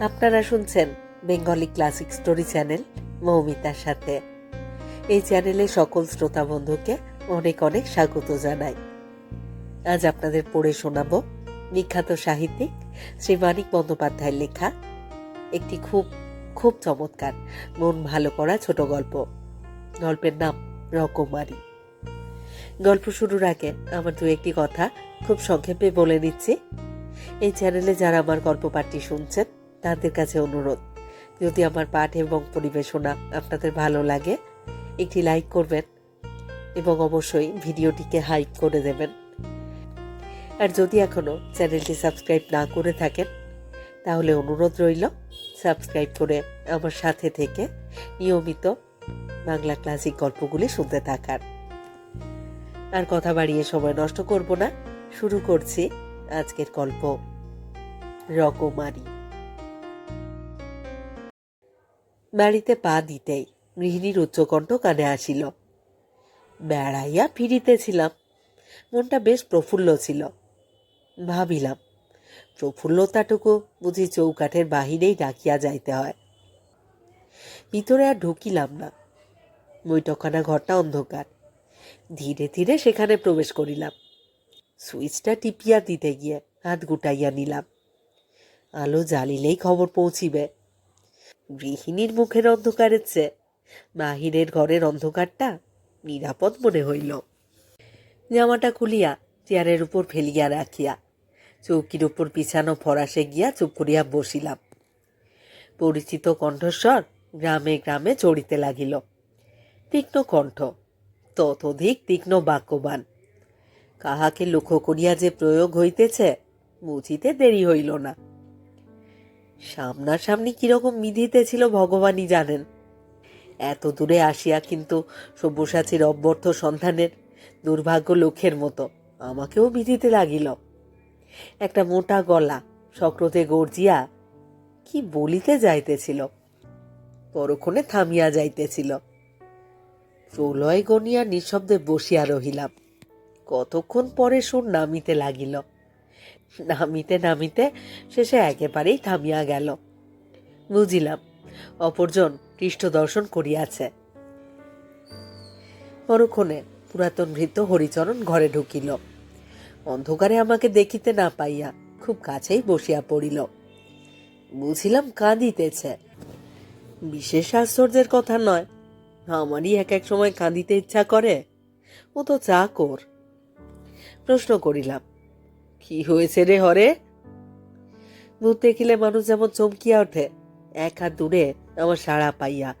আপনারা শুনছেন Bengali classic story channel মৌমিতার সাথে। এই চ্যানেলে সকল শ্রোতা বন্ধুকে অনেক অনেক স্বাগত জানাই। আজ আপনাদের পড়ে শোনাব বিখ্যাত সাহিত্যিক শ্রী মানিক বন্দ্যোপাধ্যায়ের লেখা একটি খুব খুব চমৎকার, মন ভালো করা ছোট গল্প। গল্পের নাম রকমারি। গল্প শুরুর আগে আমার দু একটি কথা খুব সংক্ষেপে বলে নিচ্ছি এই চ্যানেলে যারা আমার গল্প পাঠটি শুনছেন, তাদের কাছে অনুরোধ, যদি আমার পাঠ এবং পরিবেশনা আপনাদের ভালো লাগে, একটি লাইক করবেন এবং অবশ্যই ভিডিওটিকে হাইক করে দেবেন। আর যদি এখনও চ্যানেলটি সাবস্ক্রাইব না করে থাকেন, তাহলে অনুরোধ রইল, সাবস্ক্রাইব করে আমার সাথে থেকে নিয়মিত বাংলা ক্লাসিক গল্পগুলি শুনতে থাকার। আর কথা বাড়িয়ে সময় নষ্ট করব না। শুরু করছি আজকের গল্প। রকমারি। বাড়িতে পা দিতেই গৃহিণীর উচ্চকণ্ঠ কানে আসিল। বেড়াইয়া ফিরিতেছিলাম। মনটা বেশ প্রফুল্ল ছিল। ভাবিলাম, প্রফুল্লতাটুকু বুঝি চৌকাঠের বাহিরেই ডাকিয়া যাইতে হয়। ভিতরে আর ঢুকিলাম না। বৈঠকখানা ঘরটা অন্ধকার। ধীরে ধীরে সেখানে প্রবেশ করিলাম। সুইচটা টিপিয়া দিতে গিয়ে হাত গুটাইয়া নিলাম। আলো জ্বালিলেই খবর পৌঁছিবে। গৃহিণীর মুখের অন্ধকারের চেয়ে বাহিরের ঘরের অন্ধকারটা নিরাপদ মনে হইল। জামাটা খুলিয়া চেয়ারের উপর ফেলিয়া রাখিয়া চৌকির উপর পিছানো ফরাসে গিয়া চুপ করিয়া বসিলাম। পরিচিত কণ্ঠস্বর গ্রামে গ্রামে চড়িতে লাগিল। তীক্ষ্ণ কণ্ঠ। ততোধিক তীক্ষ্ণ বাক্যবান। কাহাকে লক্ষ্য করিয়া যে প্রয়োগ হইতেছে, বুঝিতে দেরি হইল না। সামনাসামনি কীরকম মিধিতেছিল ভগবানই জানেন। এত দূরে আসিয়া কিন্তু সব্যসাচীর অব্যর্থ সন্ধানের দুর্ভাগ্য লক্ষ্যের মতো আমাকেও মিধিতে লাগিল। একটা মোটা গলা সক্রতে গর্জিয়া কি বলিতে যাইতেছিল? পরক্ষণে থামিয়া যাইতেছিল। প্রলয় গনিয়া নিঃশব্দে বসিয়া রহিলাম। কতক্ষণ পরে সুর নামিতে লাগিল। নামিতে নামিতে শেষে একেবারেই থামিয়া গেল। বুঝিলাম, অপরজন পৃষ্ঠ দর্শন করিয়াছে। পরক্ষণে পুরাতন ভৃত্য হরিচরণ ঘরে ঢুকিল। অন্ধকারে আমাকে দেখিতে না পাইয়া খুব কাছেই বসিয়া পড়িল। বুঝিলাম কাঁদিতেছে। বিশেষ আশ্চর্যের কথা নয় আমারই এক এক সময় কাঁদিতে ইচ্ছা করে। ও তো চা কর। প্রশ্ন করিলাম কি হয়েছে রে হরে? ভূত দেখিলে মানুষ যেমন চমকিয়া ওঠে এক হাত দূরে আমার সাড়া পাইয়া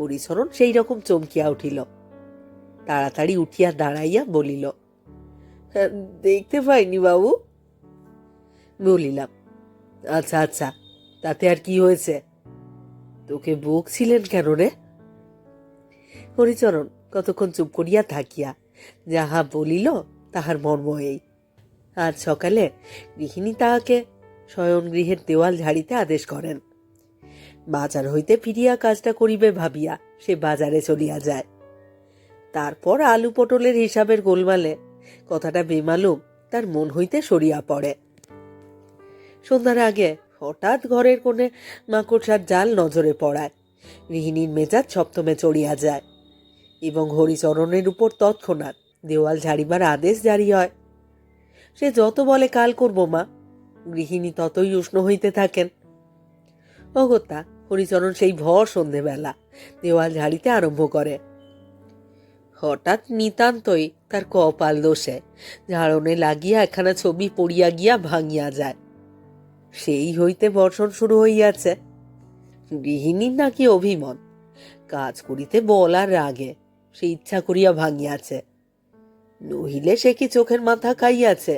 হরিচরণ সেই রকম চমকিয়া উঠিল। তাড়াতাড়ি উঠিয়া দাঁড়াইয়া বলিল "হ্যাঁ, দেখতে পাইনি বাবু। বলিলাম আচ্ছা আচ্ছা তাতে আর কি হয়েছে? তোকে বকছিলেন কেন রে? হরিচরণ কতক্ষণ চুপ করিয়া থাকিয়া যাহা বলিল তাহার মর্ম এই। আজ সকালে গৃহিণী তাহাকে শয়ন গৃহের দেওয়াল ঝাড়িতে আদেশ করেন। বাজার হইতে ফিরিয়া কাজটা করিবে ভাবিয়া সে বাজারে চলিয়া যায়। তারপর আলু পটলের হিসাবের গোলমালে কথাটা বেমালুম তার মন হইতে সরিয়া পড়ে। সন্ধ্যার আগে হঠাৎ ঘরের কোণে মাকড়সার জাল নজরে পড়ায়। গৃহিণীর মেজাজ সপ্তমে চড়িয়া যায়। এবং হরিচরণের উপর তৎক্ষণাৎ দেওয়াল ঝাড়িবার আদেশ জারি হয়। সে যত বলে কাল করব মা, গৃহিণী ততই উষ্ণ হইতে থাকেন। অগত্যা হরিচরণ সেই ভর সন্ধেবেলা দেওয়াল ঝাড়িতে আরম্ভ করে। হঠাৎ নিতান্তই তার কপাল দোষে, ঝাড়নে লাগিয়া একখানা ছবি পড়িয়া গিয়া ভাঙিয়া যায়। সেই হইতে বর্ষণ শুরু হইয়াছে। গৃহিণীর নাকি অভিমত, কাজ করিতে বলার রাগে সে ইচ্ছা করিয়া ভাঙিয়াছে। নহিলে সে কি চোখের মাথা খাইয়াছে,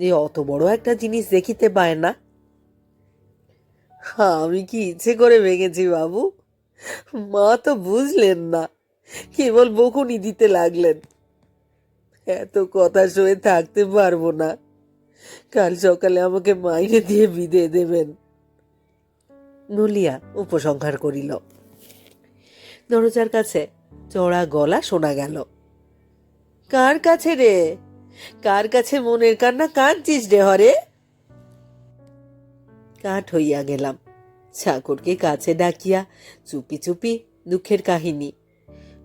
যে অত বড় একটা জিনিস দেখিতে পায় না। আমি কি ইচ্ছে করে ভেঙেছি বাবু? মা তো বুঝলেন না, কেবল বকুনি দিতে লাগলেন। এত কথা শুয়ে থাকতে পারব না। কাল সকালে আমাকে মাইনে দিয়ে বিদে দেবেন। নলিয়া উপসংহার করিল। দরজার কাছে চড়া গলা শোনা গেল। কার কাছে রে? কার কাছে মনের কান্না কাঁদছিস রে হরে? কাঠ হইয়া গেলাম। চাকরকে কাছে ডাকিয়া চুপি চুপি দুঃখের কাহিনী।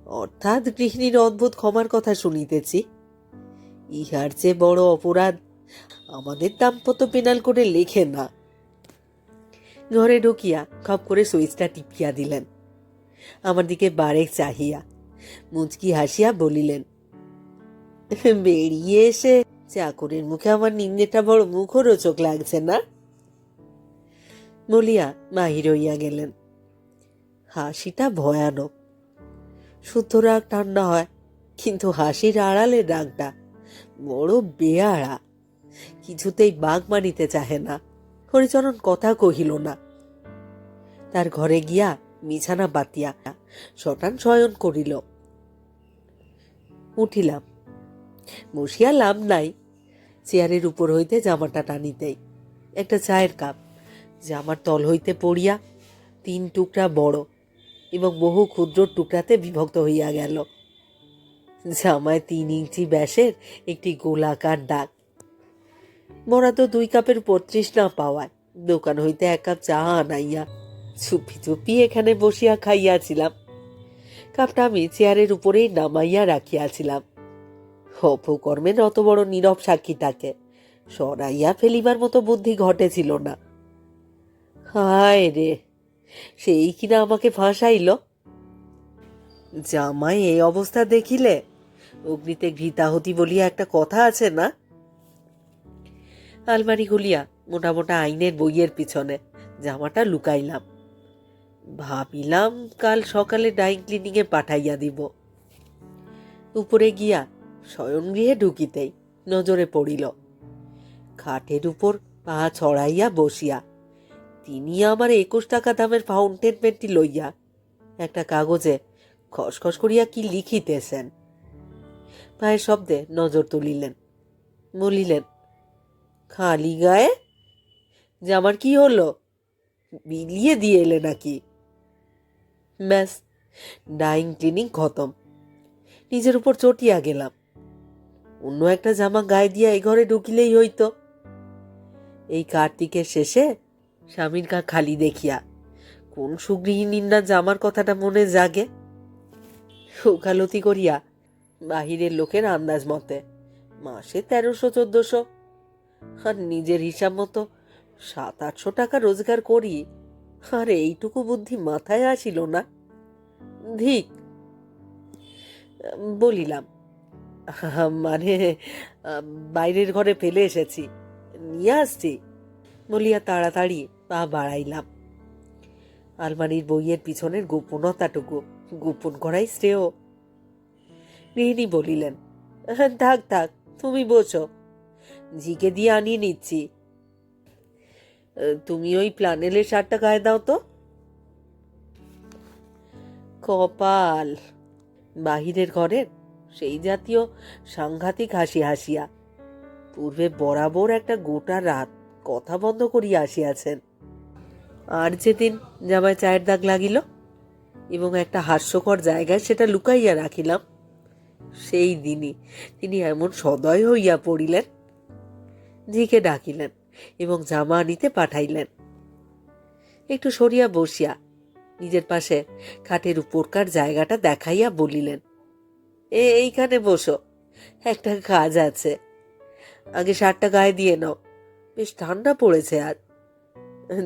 অর্থাৎ গৃহিণীর অদ্ভুত ক্ষমার কথা শুনিতেছি। ইহার চেয়ে বড় অপরাধ আমাদের দাম্পত্য পেনাল করে লেখে না। ঘরে ঢুকিয়া খপ করে সুইচটা টিপিয়া দিলেন। আমার দিকে বারেক চাহিয়া মুচকি হাসিয়া বলিলেন, বেরিয়ে এসে চাকরের মুখে আমার নিন্দেটা বড় মুখরোচক লাগছে না? বলিয়া বাহির হইয়া গেলেন। হাসিটা ভয়ানক। শুদ্ধ রাগ ঠান্ডা হয়, কিন্তু হাসির আড়ালে রাগটা বড় বেয়াড়া। কিছুতেই বাঘ মানিতে চাহে না, হরিচরণ কথা কহিল না। তার ঘরে গিয়া বিছানা বাতিয়া শটান শয়ন করিল। উঠিলাম। বসিয়া লাভ নাই। চেয়ারের উপর হইতে জামাটা টানিতেই একটা চায়ের কাপ। জামার তল হইতে পড়িয়া তিন টুকরা বড় এবং বহু ক্ষুদ্র টুকরাতে বিভক্ত হইয়া গেল। জামায় তিন ইঞ্চি ব্যাসের একটি গোলাকার দাগ। বরাদ্দ দুই কাপের পঁয়ত্রিশ না পাওয়ায়। দোকান হইতে এক কাপ চা আনাইয়া চুপি চুপি এখানে বসিয়া খাইয়াছিলাম। কাপটা আমি চেয়ারের উপরেই নামাইয়া রাখিয়াছিলাম। অপকর্মের অত বড় নীরব সাক্ষী তাকে। সরাইয়া ফেলিবার মতো বুদ্ধি ঘটেছিল না। হায় রে, সেই কিনা আমাকে ফাঁসাইল? জামাই এই অবস্থা দেখিলে অগ্নিতে ঘৃতাহতি বলিয়া একটা কথা আছে না? আলমারি খুলিয়া মোটা মোটা আইনের বইয়ের পিছনে জামাটা লুকাইলাম। ভাবিলাম কাল সকালে ডাইং ক্লিনিকে পাঠাইয়া দিব। উপরে গিয়া শয়নগৃহে ঢুকিতেই নজরে পড়িল। খাটের উপর পা ছড়াইয়া বসিয়া, তিনি আমার একুশ টাকা দামের ফাউন্টেন পেনটি লইয়া একটা কাগজে খসখস করিয়া কি লিখিতেছেন? পায়ের শব্দে নজর তুলিলেন, বলিলেন, খালি গায়ে? জামার কি হলো? বিলিয়ে দিয়ে এলে নাকি? ব্যাস ডাইং ক্লিনিং খতম। নিজের উপর চটিয়া গেলাম। অন্য একটা জামা গায়ে দিয়া এই ঘরে ঢুকিলেই হইতো। এই কার্তিকের শেষে স্বামীর কা খালি দেখিয়া কোন সুগৃহিণীর না জামার কথাটা মনে জাগে। ওকালতি করিয়া বাহিরের লোকের আন্দাজ মতে মাসে তেরোশো, চোদ্দশো। আর নিজের হিসাব মতো সাত, আটশো টাকা রোজগার করি, আর এইটুকু বুদ্ধি মাথায় আসিল না। ধিক বলিলাম মানে বাইরের ঘরে ফেলে এসেছি, নিয়ে আসছি? বলিয়া তাড়াতাড়ি পা বাড়াইলাম। আলমারির বইয়ের পিছনের গোপনতাটুকু, গোপন করাই শ্রেয়। গৃহিণী বলিলেন, থাক থাক, তুমি বোঝো ঝিকে দিয়ে আনিয়ে নিচ্ছি। তুমি ওই প্লানেলের শার্টটা গায়ে দাও তো। কপাল। বাহিরের ঘরের সেই জাতীয় সাংঘাতিক হাসি হাসিয়া, পূর্বে বরাবর একটা গোটা রাত কথা বন্ধ করিয়া আসিয়াছেন। আর যেদিন জামায় চায়ের দাগ লাগিল এবং একটা হাস্যকর জায়গায় সেটা লুকাইয়া রাখিলাম, সেই দিনই তিনি এমন সদয় হইয়া পড়িলেন, ঝিকে ডাকিলেন এবং জামা আনিতে পাঠাইলেন। একটু সরিয়া বসিয়া নিজের পাশে খাটের উপরকার জায়গাটা দেখাইয়া বলিলেন, এ, এইখানে বসো, একটা কাজ আছে। আগে শার্টটা গায়ে দিয়ে নাও, বেশ ঠান্ডা পড়েছে আর।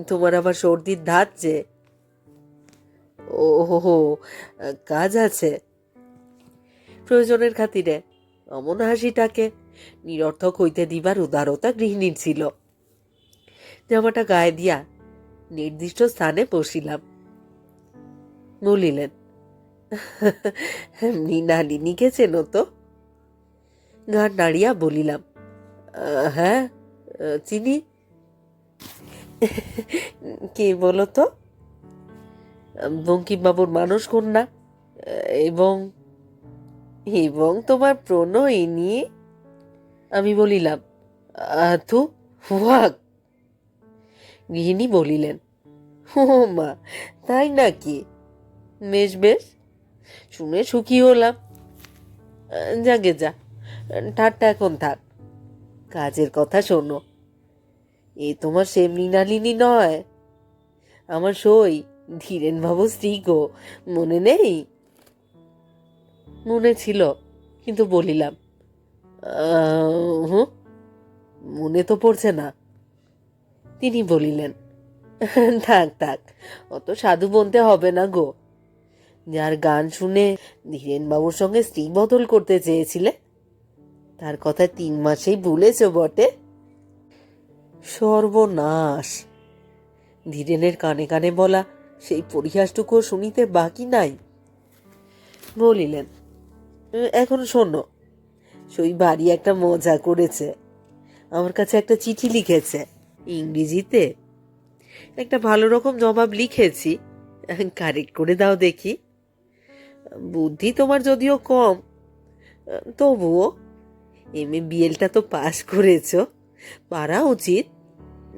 তোমার আবার সর্দির ধাত যে। ও হো কাজ আছে। প্রয়োজনের খাতিরে অমন হাসিটাকে নিরর্থক হইতে দিবার উদারতা গৃহিণীর ছিল। জামাটা গায়ে দিয়া নির্দিষ্ট স্থানে বসিলাম। বলিলেন মৃণালিনীকে চেনো তো? গান নাড়িয়া বলিলাম হ্যাঁ চিনি। কে বলো তো? বঙ্কিমবাবুর মানুষ কন্যা, এবং এবং তোমার প্রণয়িনী আমি বলিলাম আথু হুয়াক? গৃহিণী বলিলেন, ও মা, তাই নাকি? বেশ বেশ। শুনে সুখী হলাম। যাগে যা। ঠাট্টা এখন থাক। কাজের কথা শোনো। এ তোমার সে মৃণালিনী নয়। আমার সই ধীরেন বাবু স্ত্রী গো। মনে নেই? মনে ছিল কিন্তু বলিলাম "আহ, হুঁ, মনে তো পড়ছে না। তিনি বলিলেন থাক থাক অত সাধু বলতে হবে না গো। যার গান শুনে ধীরেন বাবুর সঙ্গে স্ত্রী বদল করতে চেয়েছিলে। তার কথা তিন মাসেই ভুলেছ বটে। সর্বনাশ। ধীরেনের কানে কানে বলা সেই পরিহাসটুকু শুনিতে বাকি নাই। বলিলেন এখন শোনো, সই বাড়ি একটা মজা করেছে। আমার কাছে একটা চিঠি লিখেছে ইংরেজিতে। একটা ভালো রকম জবাব লিখেছি। কারেক্ট করে দাও দেখি। বুদ্ধি তোমার যদিও কম তবুও এম এ বিএলটা তো পাশ করেছ। পারা উচিত।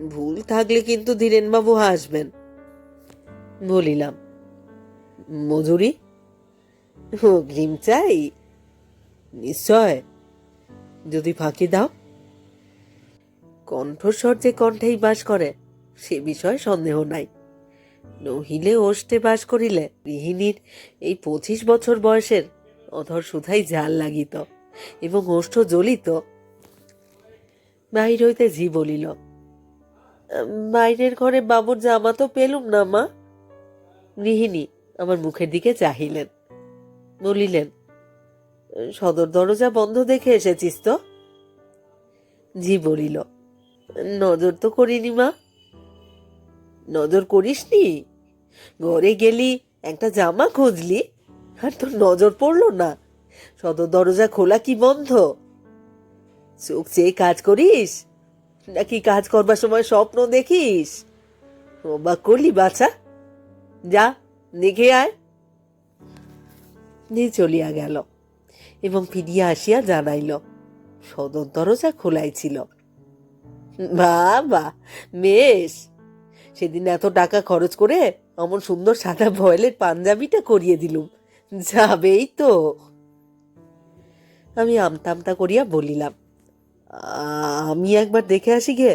ভুল থাকলে কিন্তু ধীরেনবাবু হাসবেন। বলিলাম মজুরি অগ্রিম চাই? নিশ্চয়। যদি ফাঁকি দাও। কণ্ঠস্বর যে কণ্ঠেই বাস করে, সে বিষয়ে সন্দেহ নাই। নহিলে ওষ্টে বাস করিলে গৃহিণীর এই পঁচিশ বছর বয়সের অধর সুধাই জাল লাগিত এবং ওষ্ঠ জ্বলিত। বাহির হইতে জি বলিল বাইরের ঘরে বাবুর জামা তো পেলুম না, মা। গৃহিণী আমার মুখের দিকে চাহিলেন, বলিলেন, সদর দরজা বন্ধ দেখে এসেছিস তো? জি বলিল, নজর তো করিনি, মা। নজর করিসনি? ঘরে গেলি, একটা জামা খুঁজলি? আর তোর নজর পড়ল না। সদর দরজা খোলা কি বন্ধ? চোখ চেয়ে কাজ করিস? নাকি কাজ করবার সময় স্বপ্ন দেখিস? অবাক করলি বাছা। যা, দেখে আয়। নিয়ে চলিয়া গেল এবং ফিরিয়া আসিয়া জানাইল, সদর দরজা খোলাই ছিল। বাবা বেশ। সেদিন এত টাকা খরচ করে অমন সুন্দর সাদা ভয়েলের পাঞ্জাবিটা করিয়ে দিলুম। যাবেই তো। আমি আমতা আমতা করিয়া বলিলাম, আমি একবার দেখে আসি গে।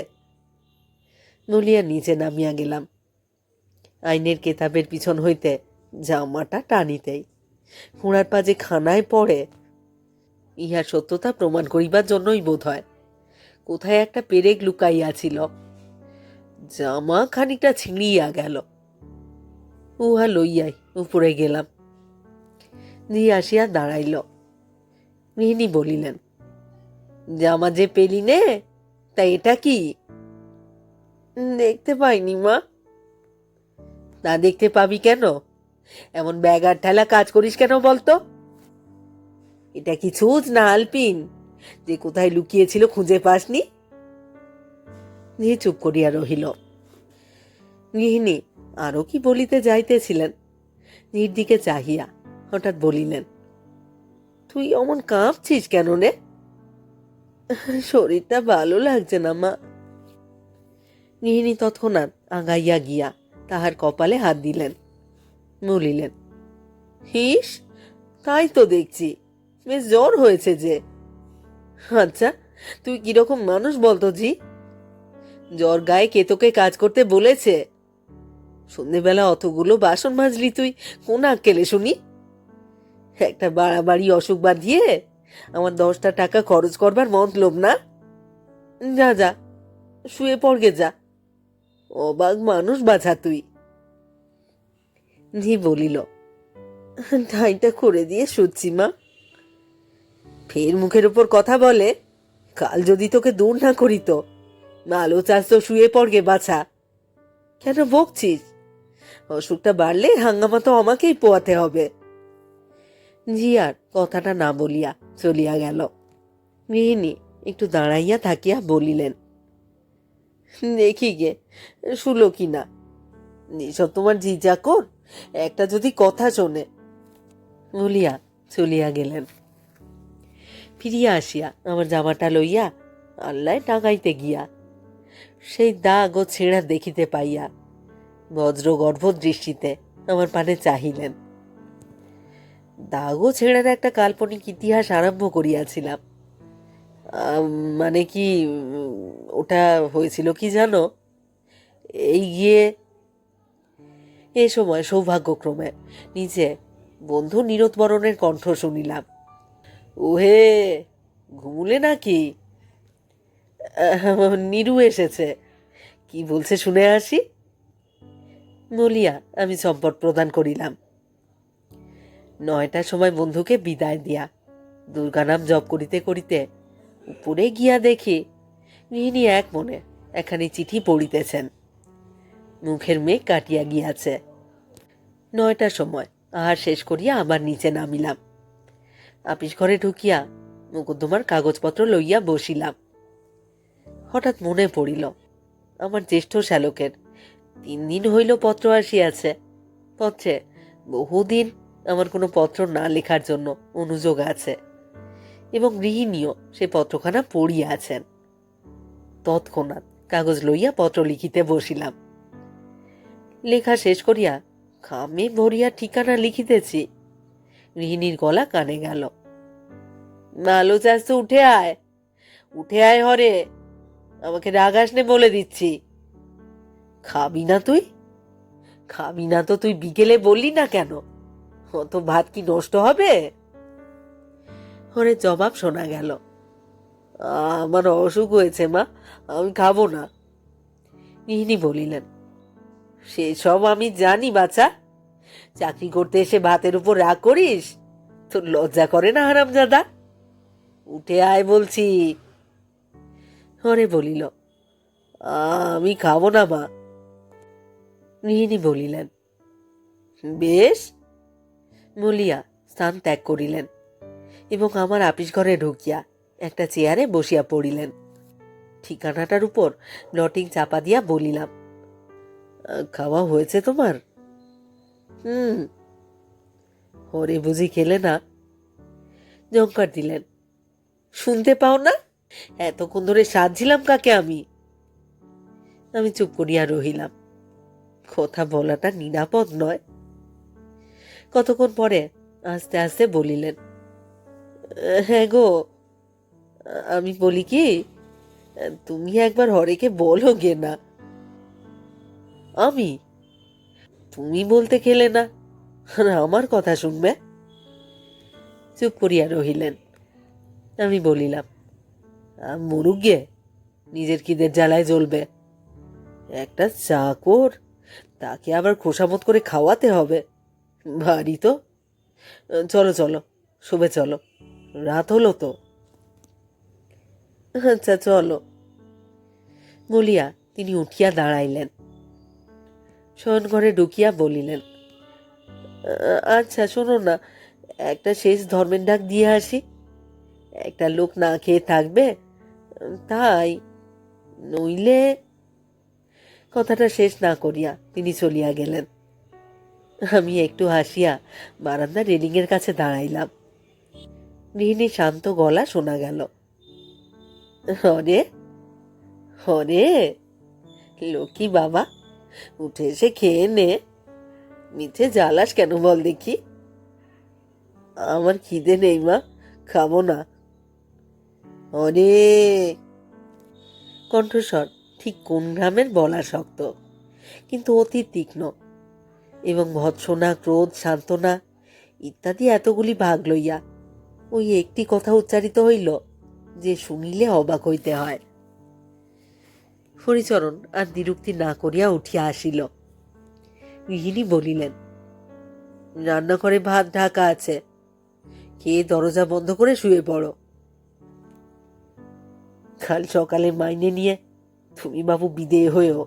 বলিয়া নিচে নামিয়া গেলাম। আইনের কেতাবের পিছন হইতে জামাটা টানিতেই। ঘোড়ার পা যে খানায় পড়ে, ইহার সত্যতা প্রমাণ করিবার জন্যই বোধ হয় কোথায় একটা পেরেক লুকাইয়াছিল। জামা খানিকটা ছিঁড়িয়া গেল। উহা লইয়াই উপরে গেলাম। দিয়ে আসিয়া দাঁড়াইল। গৃহিণী বলিলেন, জামা যে পেলি নে, তা এটা কি? দেখতে পাইনি, মা। না দেখতে পাবি কেন? এমন ব্যাগার ঠেলা কাজ করিস কেন বলতো? এটা কি ছুঁচ না আলপিন? যে কোথায় লুকিয়েছিল খুঁজে পাসনি? নিয়ে চুপ করিয়া রহিল। গৃহিণী আরও কি বলিতে যাইতেছিলেন? নির্দিকে চাহিয়া হঠাৎ বলিলেন, তুই অমন কাঁপছিস কেন রে? শরীরটা ভালো লাগছে না, মা। গৃহিণী তৎক্ষণাৎ আগাইয়া গিয়া তাহার কপালে হাত দিলেন, বলিলেন হিস তাই তো দেখছি, বেশ জ্বর হয়েছে যে। আচ্ছা তুই কীরকম মানুষ বলতো জি জ্বর গায়ে কে তোকে কাজ করতে বলেছে? সন্ধেবেলা অতগুলো বাসন মাজলি তুই, কোন আক্কেলে শুনি? একটা বাড়াবাড়ি অসুখ বাঁধিয়ে আমার দশটা টাকা খরচ করবার মতলব না? যা যা, শুয়ে পড়গে যা। অবাক মানুষ বাছা তুই। জি বলিল, ঠাইটা করে দিয়ে শুচ্ছি, মা। ফের মুখের উপর কথা বলে, কাল যদি তোকে দূর না করিত ভালো চাস তো শুয়ে পড়গে বাছা। কেন বকছিস? অসুখটা বাড়লে হাঙ্গামা তো আমাকেই পোয়াতে হবে। জি আর, কথাটা না বলিয়া চলিয়া গেল। গৃহিণী, একটু দাঁড়াইয়া থাকিয়া বলিলেন, দেখি গে, শুলো কি না? নিসব তোমার জি চাকর একটা যদি কথা শোনে। বলিয়া চলিয়া গেলেন। ফিরিয়া আসিয়া আমার জামাটা লইয়া আল্লাহ টাকাইতে গিয়া সেই দাগ ও ছেঁড়া দেখিতে পাইয়া বজ্র গর্ভ দৃষ্টিতে আমার পানে চাহিলেন। দাগ ও ছেঁড়ার একটা কাল্পনিক ইতিহাস আরম্ভ করিয়াছিলাম। মানে কি, ওটা হয়েছিল কি জানো? এই গিয়ে এ সময় সৌভাগ্যক্রমে নিচে বন্ধু নিরতবরণের কণ্ঠ শুনিলাম। ওহে, ঘুমুলে নাকি? নিরু এসেছে। কি বলছে শুনে আসি? বলিয়া আমি সম্পদ প্রদান করিলাম। নয়টার সময় বন্ধুকে বিদায় দিয়া দুর্গা নাম জপ করিতে করিতে উপরে গিয়া দেখি গৃহিণী এক মনে এখানে চিঠি পড়িতেছেন। মুখের মেঘ কাটিয়া গিয়াছে। নয়টার সময় আহার শেষ করিয়া আবার নিচে নামিলাম। আপিস ঘরে ঢুকিয়া মুকদ্দমার কাগজপত্র লইয়া বসিলাম। হঠাৎ মনে পড়িল, আমার জ্যেষ্ঠ শ্যালকের। তিন দিন হইল পত্র আসিয়াছে। পত্রে বহুদিন আমার কোনো পত্র না লেখার জন্য অনুযোগ আছে এবং গৃহিণীও সে পত্রখানা পড়িয়া আছেন। তৎক্ষণাৎ কাগজ লইয়া পত্র লিখিতে বসিলাম। লেখা শেষ করিয়া খামে ভরিয়া ঠিকানা লিখিতেছি। গৃহিণীর গলা কানে গেল আলো চাষ উঠে আয় উঠে আয় হরে। আমাকে রাগাস নে বলে দিচ্ছি। খাবি না তুই? খাবি না তো তুই বিকেলে বললি না কেন? অত ভাত কি নষ্ট হবে? হরে জবাব শোনা গেল। আমার অসুখ হয়েছে, মা। আমি খাব না। গৃহিণী বলিলেন, সেসব আমি জানি বাচ্চা চাকরি করতে এসে ভাতের উপর রাগ করিস? তোর লজ্জা করে না হারামজাদা? উঠে আয় বলছি। হরে বলিল, আমি খাব না, মা। গৃহিণী বলিলেন, বেশ। বলিয়া স্থান ত্যাগ করিলেন এবং আমার আপিস ঘরে ঢুকিয়া একটা চেয়ারে বসিয়া পড়িলেন। ঠিকানাটার উপর লটিং চাপা দিয়া বলিলাম, খাওয়া হয়েছে তোমার? হুম। হরে বুঝি খেলে না? জঙ্কার দিলেন। শুনতে পাও না? এতক্ষণ ধরে সাজছিলাম কাকে আমি? আমি চুপ করিয়া রহিলাম। কথা বলাটা নিরাপদ নয়। কতক্ষণ পরে আস্তে আস্তে বলিলেন হ্যাঁ গো, আমি বলি কি, তুমি একবার হরেকে বলো গে না। আমি? তুমি বলতে খেলে না আমার কথা শুনবে? চুপ করিয়া রহিলেন। আমি বলিলাম মরুক গে নিজের কিদের জ্বালায় জ্বলবে। একটা চাকর, তাকে আবার খোসামত করে খাওয়াতে হবে। ভারী তো। চলো চলো, শুভে চলো। রাত হলো তো। আচ্ছা চলো। বলিয়া তিনি উঠিয়া দাঁড়াইলেন। শয়নঘরে ঢুকিয়া বলিলেন আচ্ছা শোনো না, একটা শেষ ধর্মের ডাক দিয়ে আসি। একটা লোক না খেয়ে থাকবে তাই নইলে কথাটা শেষ না করিয়া তিনি চলিয়া গেলেন। আমি একটু হাসিয়া বারান্দা রেলিংয়ের কাছে দাঁড়াইলাম। গৃহিণী শান্ত গলা শোনা গেল। হরে হরে লক্ষ্মী বাবা, উঠে এসে খেয়ে নে। মিঠে জ্বালাস কেন বল দেখি। আমার খিদে নেই মা, খাব না। হরে কণ্ঠস্বর ঠিক কোন গ্রামের বলা শক্ত, কিন্তু অতি তীক্ষ্ণ এবং ভৎসনা, ক্রোধ, সান্ত্বনা ইত্যাদি এতগুলি ভাগ লইয়া ওই একটি কথা উচ্চারিত হইল যে শুনিলে অবাক হইতে হয়। হরিচরণ আর দ্বিরুক্তি না করিয়া উঠিয়া আসিল। গৃহিণী বলিলেন, রান্নাঘরে ভাত ঢাকা আছে। খেয়ে দরজা বন্ধ করে শুয়ে পড়ো। কাল সকালে মাইনে নিয়ে তুমি বাবু বিদেয় হয়েও।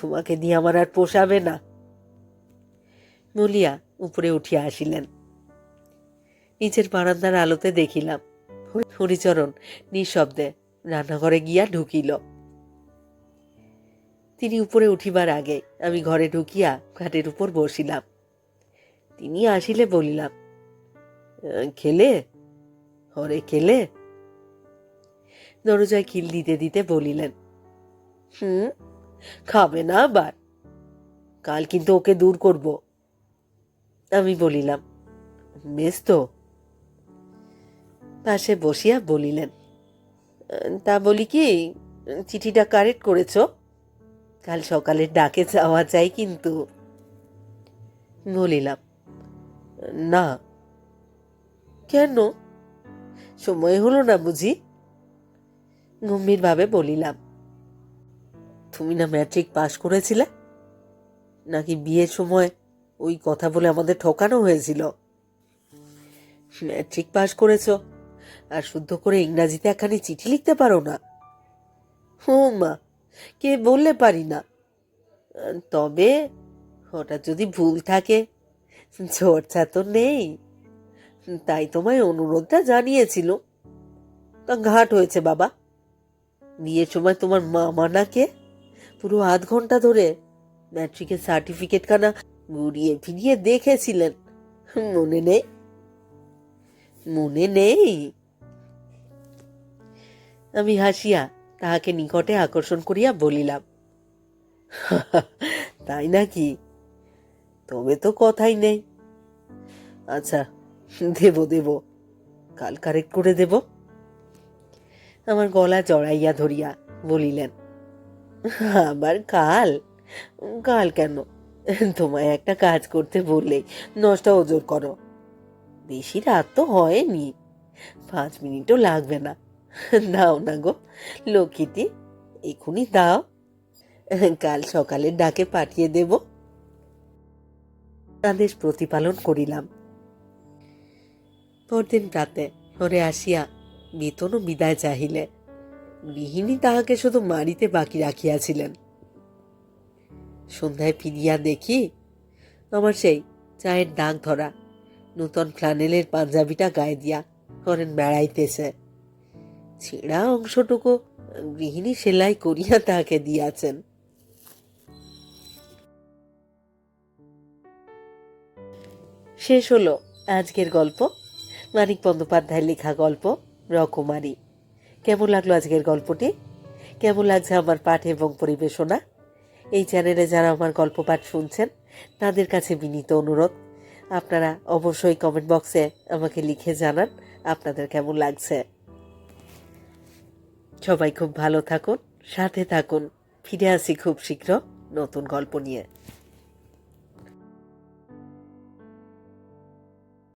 তোমাকে নিয়ে আমার আর পোষাবে না। বলিয়া উপরে উঠিয়া আসিলেন। নিচের বারান্দার আলোতে দেখিলাম হরিচরণ নিঃশব্দে রান্নাঘরে গিয়া ঢুকিল। তিনি উপরে উঠিবার আগে আমি ঘরে ঢুকিয়া খাটের উপর বসিলাম। তিনি আসিলে বলিলাম খেলে? হরে খেলে? দরজায় কিল দিতে দিতে বলিলেন, হুম, খাবে না আবার। কাল কিন্তু ওকে দূর করব। আমি বলিলাম, বেশ তো। পাশে বসিয়া বলিলেন, তা বলি কি, চিঠিটা কারেক্ট করেছ? কাল সকালে ডাকে যাওয়া চাই কিন্তু। বলিলাম, না। কেন? সময় হলো না বুঝি? গম্ভীরভাবে বলিলাম, তুমি না ম্যাট্রিক পাশ করেছিলে? নাকি বিয়ের সময় ওই কথা বলে আমাদের ঠকানো হয়েছিল? ম্যাট্রিক পাশ করেছ, আর শুদ্ধ করে ইংরাজিতে একখানি চিঠি লিখতে পারো না? ও মা, কে বললে পারি না? তবে হঠাৎ যদি ভুল থাকে চর্চা তো নেই। তাই তোমায় অনুরোধটা জানিয়েছিল। তা ঘাট হয়েছে বাবা বিয়ের সময় তোমার মামা নাকে পুরো আধ ঘণ্টা ধরে ম্যাট্রিকের সার্টিফিকেট খানা ঘুরিয়ে ফিরিয়ে দেখেছিলেন। মনে নেই? মনে নেই? আমি হাসিয়া তাহাকে নিকটে আকর্ষণ করিয়া বলিলাম, তাই নাকি? তবে তো কথাই নেই। আচ্ছা দেব দেব। কাল কারেক্ট করে দেব। আমার গলা জড়াইয়া ধরিয়া বলিলেন, আবার কাল? কাল কেন? তোমায় একটা কাজ করতে বললেই নষ্ট ওজোর করো। বেশি রাত তো হয়নি। পাঁচ মিনিটও লাগবে না। দাও না গো, লক্ষ্মীটি, এখুনি দাও। কাল সকালে ডাকে পাঠিয়ে দেব। আদেশ প্রতিপালন করিলাম। পরদিন রাতে ঘরে আসিয়া বেতন বিদায় চাহিলে। গৃহিণী তাহাকে শুধু মারিতে বাকি রাখিয়াছিলেন। সন্ধ্যায় ফিরিয়া দেখি, আমার সেই চায়ের দাগ ধরা নূতন ফ্লানেলের পাঞ্জাবিটা গায়ে দিয়া করেন বেড়াইতেছে। ছেঁড়া অংশটুকু গৃহিণী সেলাই করিয়া তাহাকে দিয়াছেন। শেষ হলো আজকের গল্প। মানিক বন্দ্যোপাধ্যায়ের লেখা গল্প। রকমারি। কেমন লাগল আজকের গল্পটি? কেমন লাগছে আমার পাঠ এবং পরিবেশনা? এই চ্যানেলে যারা আমার গল্প পাঠ শুনছেন, তাদের কাছে বিনীত অনুরোধ। আপনারা অবশ্যই কমেন্ট বক্সে আমাকে লিখে জানান আপনাদের কেমন লাগছে। সবাই খুব ভালো থাকুন, সাথে থাকুন। ফিরে আসি খুব শীঘ্র নতুন গল্প নিয়ে।